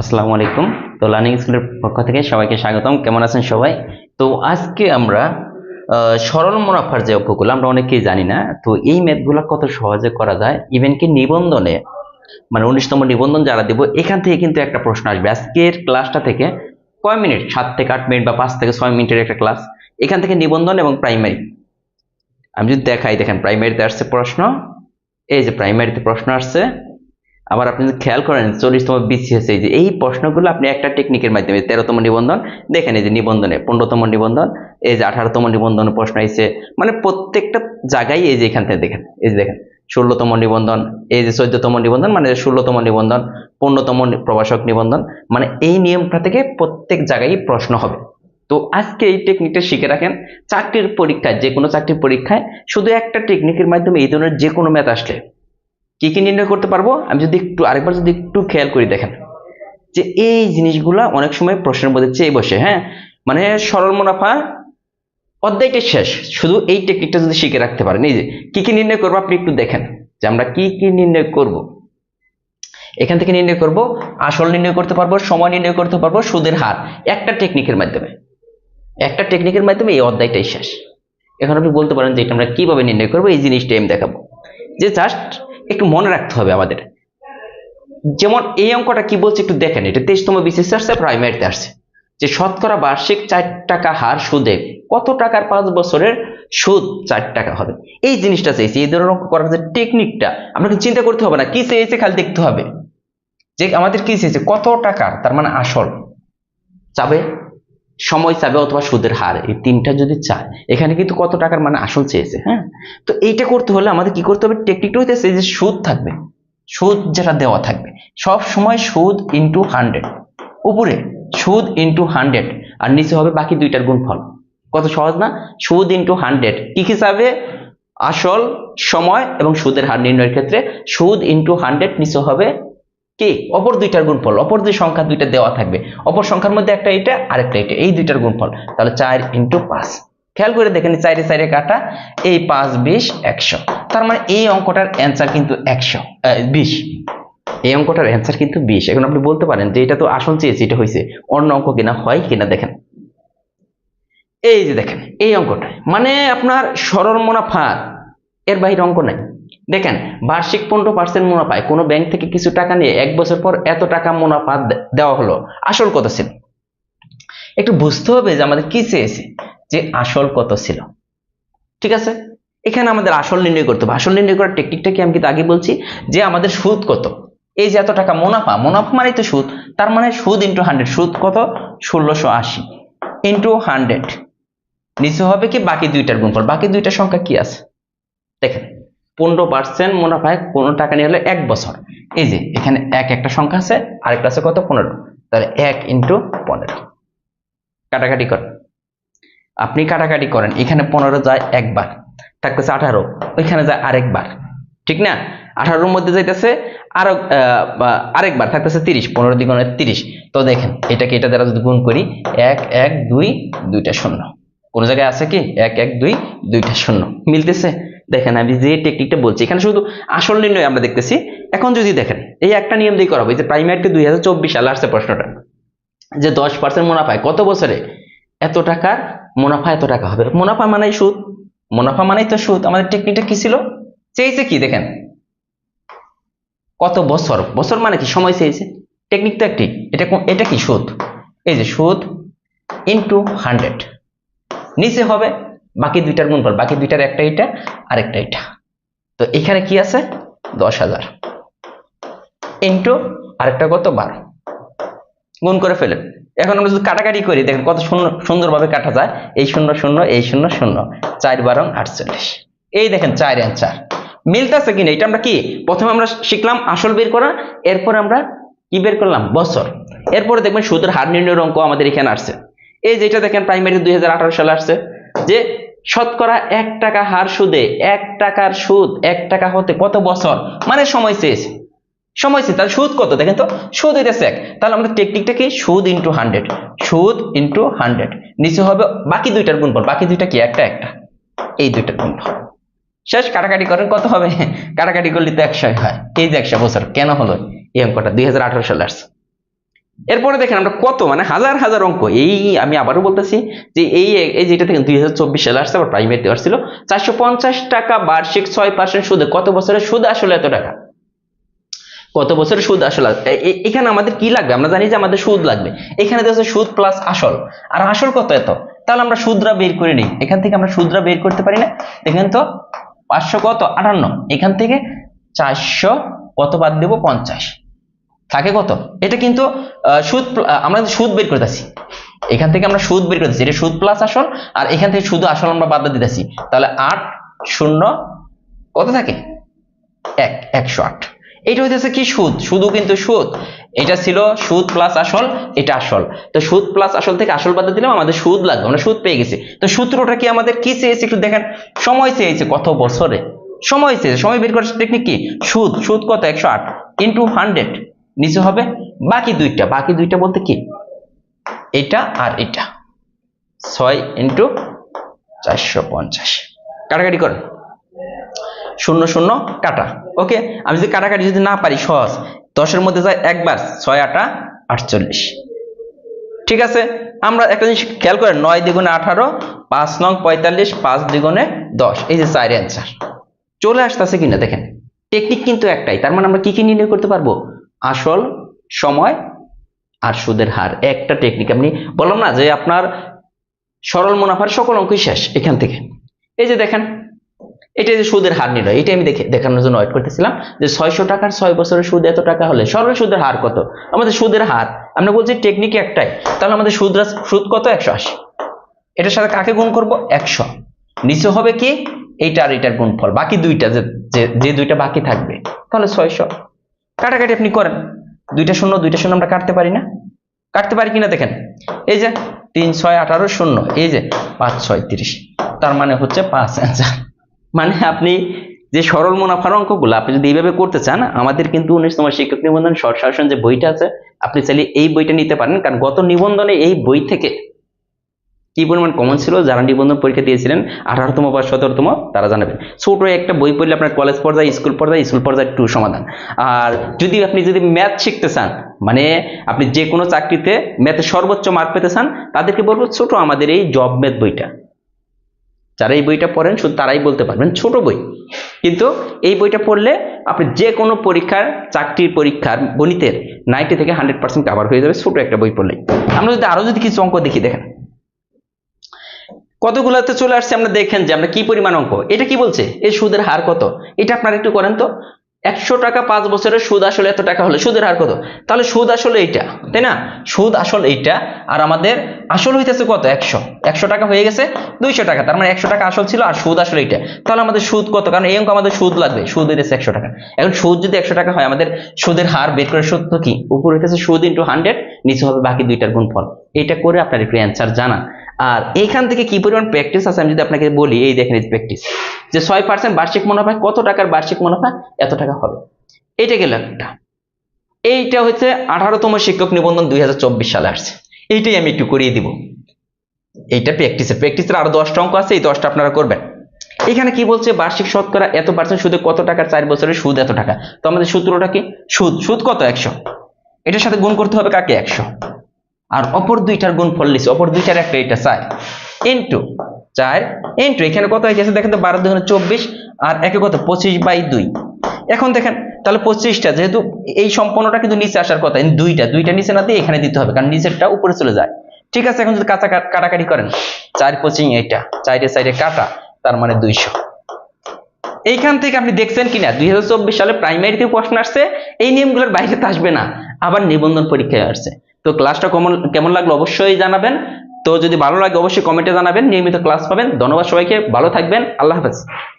আসসালামু আলাইকুম। তো লার্নিং স্কুলের পক্ষ থেকে সবাইকে স্বাগতম। কেমন আছেন সবাই? তো আজকে আমরা সরল মুনাফার যে অঙ্কগুলো, আমরা অনেকেই জানি না, তো এই ম্যাথগুলো কত সহজে করা যায়? ইভেন কি নিবন্ধনে মানে উনিশতম নিবন্ধন যারা দেব, এখান থেকে কিন্তু একটা প্রশ্ন আসবে। আজকের ক্লাসটা থেকে কয় মিনিট? সাত থেকে আট মিনিট বা পাঁচ থেকে ছয় মিনিটের একটা ক্লাস এখান থেকে নিবন্ধন এবং প্রাইমারি আমি যদি দেখাই, দেখেন প্রাইমারিতে আসছে প্রশ্ন, এই যে প্রাইমারিতে প্রশ্ন আসছে আবার আপনি যদি খেয়াল করেন, চল্লিশতম বিসিএস এই যে, এই প্রশ্নগুলো আপনি একটা টেকনিকের মাধ্যমে, তেরোতম নিবন্ধন, দেখেন এই যে নিবন্ধনে, পনেরোতম নিবন্ধন, এই যে আঠারোতম নিবন্ধন প্রশ্ন আইছে মানে প্রত্যেকটা জায়গায় এই যে এখান থেকে দেখেন, এই যে দেখেন, ষোলোতম নিবন্ধন, এই যে চোদ্দতম নিবন্ধন মানে ষোলোতম নিবন্ধন, পনেরোতম প্রবাসক নিবন্ধন মানে এই নিয়মটা থেকে প্রত্যেক জায়গায় প্রশ্ন হবে। তো আজকে এই টেকনিকটা শিখে রাখেন, চাকরির পরীক্ষায় যে কোনো চাকরির পরীক্ষায়, শুধু একটা টেকনিকের মাধ্যমে এই ধরনের যে কোনো ম্যাথ আসলে কি কি নির্ণয় করতে পারব? আমি যদি একটু, আরেকবার যদি একটু খেয়াল করি দেখেন, যে এই জিনিসগুলা অনেক সময় প্রশ্নের মধ্যে চেয়ে বসে হ্যাঁ? মানে সরল মুনাফা অধ্যায়টা শেষ, শুধু এই টেকনিকটা যদি শিখে রাখতে পারেন। এই যে, কি কি নির্ণয় করব আপনি একটু দেখেন, যে আমরা কি কি নির্ণয় করব? এখান থেকে নির্ণয় করব, আসল নির্ণয় করতে পারব, সময় নির্ণয় করতে পারব, সুদের হার, একটা টেকনিকের মাধ্যমে। একটা টেকনিকের মাধ্যমে এই অধ্যায়টাই শেষ। এখন আপনি বলতে পারেন যে এটা আমরা কীভাবে নির্ণয় করব, এই জিনিসটা আমি দেখাবো। যে জাস্ট একটু মনে রাখতে হবে আমাদের। যেমন এই অঙ্কটা কি বলছে একটু দেখেন, এটা তেইশতম বিশেষ আসছে প্রাইমারিতে আসছে। যে শতকরা বার্ষিক চার টাকা হার সুদে কত টাকার পাঁচ বছরের সুদ চার টাকা হবে? এই জিনিসটা চাইছি, এই ধরনের অঙ্ক করার যে টেকনিকটা আপনাকে চিন্তা করতে হবে না, কি চেয়েছে খালি দেখতে হবে। যে আমাদের কি চেয়েছে কত টাকার তার মানে আসল চাবে সময় চাবে অথবা সুদের হার, এই তিনটা যদি চায়, এখানে কিন্তু কত টাকার মানে আসল চেয়েছে হ্যাঁ? তো এইটা করতে হলে আমাদের কি করতে হবে? টেকনিকটা হইতেছে যে সুদ থাকবে, সুদ যেটা দেওয়া থাকবে, সব সময় সুদ ইন্টু হান্ড্রেড উপরে সুদ ইন্টু হান্ড্রেড আর নিচে হবে বাকি দুইটার গুণফল, কত সহজ না? সুদ ইন্টু হান্ড্রেড কি হিসাবে আসল, সময় এবং সুদের হার নির্ণয়ের ক্ষেত্রে সুদ ইন্টু হান্ড্রেড নিচে হবে কি? অপর দুইটার গুণফল। অপর যে সংখ্যা দুইটা দেওয়া থাকবে। অপর সংখ্যার মধ্যে একটা এটা, আরেকটা এটা। এই দুইটার গুণফল। তাহলে চার ইন্টু পাঁচ। খেয়াল করে দেখেন চাইরে চাইরে কাটা। এই পাঁচ, বিশ, একশো। তার মানে এই অঙ্কটার অ্যান্সার কিন্তু একশো বিশ। এই অঙ্কটার অ্যান্সার কিন্তু বিশ। এখন আপনি বলতে পারেন যে এটা তো আসল চেয়েছি, এটা হয়েছে। অন্য অঙ্ক কিনা, হয় কিনা দেখেন। এই যে দেখেন, এই অঙ্কটা। মানে আপনার সরল মুনাফা এর বাহির অঙ্ক নাই। দেখেন, বার্ষিক পনেরো পার্সেন্ট মুনাফায় কোনো ব্যাংক থেকে কিছু টাকা নিয়ে এক বছর পর এত টাকা মুনাফা দেওয়া হলো, আসল কত ছিল। একটু বুঝতে হবে যে আমাদের কি চেয়েছে, যে আসল কত ছিল। ঠিক আছে? এখানে আমাদের আসল নির্ণয় করতে হবে। আসল নির্ণয় করার টেকনিকটা কি আমি কিন্তু আগে বলছি, যে আমাদের সুদ কত। এই যে এত টাকা মুনাফা মুনাফা মানেই তো সুদ। তার মানে সুদ ইন্টু হান্ড্রেড সুদ কত? ষোলোশো আশি ইন্টু হান্ড্রেড নিচে হবে কি? বাকি দুইটার গুণফল। বাকি দুইটা সংখ্যা কি আছে? দেখেন পনেরো পার্সেন্ট মুনাফায় কোনো টাকা নিয়ে হলে এক বছর। এই যে, এখানে এক একটা সংখ্যা আছে আরেকটা আছে কত? পনেরো। তাহলে এক ইন্টু পনেরো। কাটাকাটি করেন আপনি কাটাকাটি করেন, এখানে পনেরো যায় একবার, থাকতেছে আঠারো, ওইখানে যায় আরেকবার। ঠিক না? আঠারোর মধ্যে যাইতেছে, আরও আরেকবার, থাকতেছে তিরিশ, পনেরো দ্বিগুণে তিরিশ। তো দেখেন, এটাকে এটা দ্বারা যদি গুণ করি, এক এক, দুই, দুইটা শূন্য। কোন জায়গায় আছে কি? এক এক, দুই, দুইটা শূন্য। মিলতেছে? দেখেন আমি যে টেকনিকটা বলছি, এখানে শুধু আসল নির্ণয় আমরা দেখতেছি। এখন যদি দেখেন, এই একটা নিয়ম দিয়ে করা হবে যে প্রাইমারিতে দুই হাজার চব্বিশ সালে আসছে প্রশ্নটা, যে দশ পার্সেন্ট মুনাফায় কত বছরে এত টাকার মুনাফা এত টাকা হবে? মুনাফা মানেই সুদ। মুনাফা মানেই তো সুদ। আমাদের টেকনিকটা কি ছিল? চেয়েছে কি? দেখেন। কত বছর? বছর মানে কি? সময় চেয়েছে। টেকনিক তো একটি। এটা এটা কি? সুদ। এই যে সুদ ইন্টু হান্ড্রেড নিচে হবে বাকি দুইটার গুণফল, বাকি দুইটার একটা এটা, আরেকটা এটা। তো এখানে কি আছে? দশ হাজার। ইন্টু আরেকটা কত? বারো। গুণ করে ফেলেন এখন আমরা যদি কাটাকাটি করি, দেখেন কত সুন্দর, সুন্দরভাবে কাটা যায়। এই শূন্য শূন্য, এই শূন্য শূন্য। চার বারং আটচল্লিশ। এই দেখেন চার এন চার মিলতেছে কিনা? এটা আমরা কি? প্রথমে আমরা শিখলাম আসল বের করা, এরপর আমরা কি বের করলাম? বছর। এরপরে দেখবেন সুদের হার নির্ণয়ের অঙ্ক আমাদের এখানে আসছে। এই যেটা দেখেন প্রাইমারি দুই হাজার আঠারো সালে আসছে। যে শতকরা এক টাকা হার সুদে, এক টাকার সুদ, এক টাকা হতে কত বছর? মানে সময় চেয়েছে সময় চেয়েছে তাহলে সুদ কত? দেখেন তো, সুদ হইতেছে এক তাহলে আমাদের টেকনিকটা কি? সুদ ইন্টু হান্ড্রেড সুদ ইন্টু হান্ড্রেড নিচে হবে বাকি দুইটার গুণফল। বাকি দুইটা কি? একটা একটা। এই দুইটার গুণফল। শেষ, কাটাকাটি করেন, কত হবে? কাটাকাটি করলে তো একশো হয়। এই যে একশো বছর, কেন হলো? এই অঙ্কটা দুই সালে আসছে। এরপরে দেখেন আমরা কত মানে হাজার হাজার অঙ্ক। এই আমি আবারও বলতেছি যে এই এই যেটা থেকে দুই হাজার চব্বিশ সালে আসছে, আবার দেওয়ার ছিল। চারশো পঞ্চাশ টাকা বার্ষিক ছয় পার্সেন্ট সুদে। কত বছরের সুদ আসলে এত টাকা? কত বছরের সুদ আসল? এখানে আমাদের কি লাগবে? আমরা জানি যে আমাদের সুদ লাগবে। এখানে দেখছে সুদ প্লাস আসল। আর আসল কত এত? তাহলে আমরা সুদরা বের করে নিই। এখান থেকে আমরা সুদরা বের করতে পারি না। দেখেন তো, পাঁচশো কত? আটান্ন। এখান থেকে চারশো কত বাদ দেবো? পঞ্চাশ। থাকে কত? এটা কিন্তু সুদ আমরা সুদ বের করতেছি এখান থেকে আমরা সুদ বের করতেছি এটা সুদ প্লাস আসল, আর এখান থেকে শুধু আসল আমরা বাদ দিতেছি। তাহলে আট শূন্য কত থাকে? এক, একশো আট। এটা হইতেছে কি সুদ? শুধু কিন্তু সুদ। এটা ছিল সুদ প্লাস আসল, এটা আসল। তো সুদ প্লাস আসল থেকে আসল বাদ দিলাম, আমাদের সুদ লাগবে, আমরা সুদ পেয়ে গেছি। তো সূত্রটা কি আমাদের কি চেয়েছে একটু দেখেন? সময় চেয়েছে কত বছরে? সময় চেয়েছে, সময় বের করার টেকনিক কি? সুদ সুদ কত? একশো আট ইন্টু হান্ড্রেড নিচে হবে, বাকি দুইটা বাকি দুইটা বলতে কি? এটা আর এটা। ছয় ইন্টু চারশো পঞ্চাশ। কাটাকাটি করেন শূন্য শূন্য, কাটা। ওকে, আমি যদি কাটাকাটি যদি না পারি, সহজ। দশের মধ্যে যায় একবার, ছয়, আটা, আটচল্লিশ। ঠিক আছে? আমরা একটা জিনিস খেয়াল করেন, নয় দ্বিগুণে আঠারো, পাঁচ নং পঁয়তাল্লিশ, পাঁচ দ্বিগুণে দশ। এই যে চার অ্যান্সার চলে আসতেছে কিনা, দেখেন। টেকনিক কিন্তু একটাই, তার মানে আমরা কি কি নির্ণয় করতে পারব? আসল সময় আর সুদের হার। একটা টেকনিক আপনি বললাম না যে আপনার সরল মুনাফার সকল অঙ্কই শেষ এখান থেকে। এই যে দেখেন এটা যে সুদের হার নির্ণয় এটা আমি দেখে দেখানোর জন্য ওয়েট করতেছিলাম যে ছয়শো টাকার ছয় বছরের সুদ এত টাকা হলে সরল সুদের হার কত? আমাদের সুদের হার, আমরা বলছি টেকনিক একটাই, তাহলে আমাদের সুদ সুদ কত? একশো আশি। এটার সাথে কাকে গুণ করব? একশো। নিচে হবে কি? এইটা আর এটার গুণফল। বাকি দুইটা যে- যে দুইটা বাকি থাকবে, তাহলে ছয়শো। কাটাকাটি আপনি করেন। দুইটা শূন্য দুইটা শূন্য আমরা কাটতে পারি না। কাটতে পারি কিনা দেখেন। এই যে তিন, ছয়, আঠারো, শূন্য। এই যে পাঁচ, ছয়, তিরিশ। তার মানে হচ্ছে পাঁচ অ্যান্সার মানে আপনি যে সরল মুনাফার অঙ্কগুলো আপনি যদি এইভাবে করতে চান, আমাদের কিন্তু উনিশ উনিশতম শিক্ষক নিবন্ধন শর্ট শাসন যে বইটা আছে, আপনি চাইলে এই বইটা নিতে পারেন। কারণ গত নিবন্ধনে এই বই থেকে কি পরিমাণ কমন ছিল? যারা নিবন্ধন পরীক্ষা দিয়েছিলেন। আঠারোতম বা সতেরোতম তারা জানাবেন। ছোট একটা বই পড়লে আপনার কলেজ পর্যায়ে স্কুল পর্যায়ে স্কুল পর্যায়ে টু সমাধান। আর যদি আপনি যদি ম্যাথ শিখতে চান মানে আপনি যে কোনো চাকরিতে ম্যাথে সর্বোচ্চ মার্ক পেতে চান, তাদেরকে বলব ছোট আমাদের এই জব ম্যাথ বইটা। যারা এই বইটা পড়েন, শুধু তারাই বলতে পারবেন, ছোট বই। কিন্তু এই বইটা পড়লে আপনি যে কোনো পরীক্ষার, চাকরির পরীক্ষার গণিতের নাইনটি থেকে হান্ড্রেড পার্সেন্ট কাভার হয়ে যাবে ছোট একটা বই পড়লেই। আমরা যদি আরও যদি কিছু অঙ্ক দেখি, দেখেন। কতগুলোতে চলে আসছে আমরা দেখেন যে আমরা কি পরিমাণ অঙ্ক? এটা কি বলছে? এই সুদের হার কত? এটা আপনারা একটু করেন তো। একশো টাকা পাঁচ বছরের সুদ আসলে এত টাকা হলে সুদের হার কত? তাহলে সুদ আসলে এইটা, তাই না? সুদ আসল এইটা, আর আমাদের আসল হইতেছে কত? একশো। একশো টাকা হয়ে গেছে, দুইশো টাকা। তার মানে একশো টাকা আসল ছিল আর সুদ আসলে এইটা। তাহলে আমাদের সুদ কত? কারণ এই অঙ্ক আমাদের সুদ লাগবে, সুদ হইতেছে একশো টাকা। এখন সুদ যদি একশো টাকা হয়, আমাদের সুদের হার বের করে সত্য কি? উপর হইতেছে সুদ ইন্টু হান্ড্রেড নিচে হবে বাকি দুইটার গুণফল। এটা করে আপনার একটু অ্যান্সার জানা আর এইখান থেকে কি পরিমাণ প্র্যাকটিস আছে আমি যদি আপনাকে বলি, এই দেখেন এই প্র্যাকটিস যে ছয় পার্সেন্ট বার্ষিক মুনাফা, কত টাকার বার্ষিক মুনাফা? এত টাকা হবে। এটা গেল একটা। এইটা হচ্ছে আঠারোতম শিক্ষক নিবন্ধন দুই হাজার চব্বিশ সালে আসছে। এইটাই আমি একটু করিয়ে দিব। এইটা প্র্যাকটিসের প্র্যাকটিসের আরও দশটা অঙ্ক আছে, এই দশটা আপনারা করবেন। এখানে কি বলছে, বার্ষিক শতকরা এত পার্সেন্ট সুদে কত টাকার চার বছরের সুদ এত টাকা? তো আমাদের সূত্রটা কি? সুদ। সুদ কত? একশো। এটার সাথে গুণ করতে হবে কাকে? একশো। আর অপর দুইটার গুণ ফল লিখছি অপর দুইটার একটা এটা চার। ইন্টু চার। ইন্টু এখানে কত হয়েছে? দেখেন তো, বারো দুগুণে চব্বিশ, আর একে কত? পঁচিশ বাই দুই। এখন দেখেন, তাহলে পঁচিশটা, যেহেতু এই সম্পূর্ণটা কিন্তু নিচে আসার কথা দুইটা দুইটা নিচে না দিয়ে এখানে দিতে হবে, কারণ নিচেরটা উপরে চলে যায়। ঠিক আছে, এখন যদি কাঁচা কাট- কাটাকাটি করেন, চার পঁচিশ এইটা, চাইরে সাইডে কাটা, তার মানে দুইশো। এইখান থেকে আপনি দেখছেন কিনা, দুই হাজার চব্বিশ সালে প্রাইমারিতে প্রশ্ন আসছে, এই নিয়মগুলোর বাইরে তো আসবে না, আবার নিবন্ধন পরীক্ষায় আসছে। তো ক্লাসটা কেমন কেমন লাগল অবশ্যই জানাবেন। তো যদি ভালো লাগে, অবশ্যই কমেন্টে জানাবেন। নিয়মিত ক্লাস পাবেন। ধন্যবাদ সবাইকে। ভালো থাকবেন। আল্লাহ হাফেজ।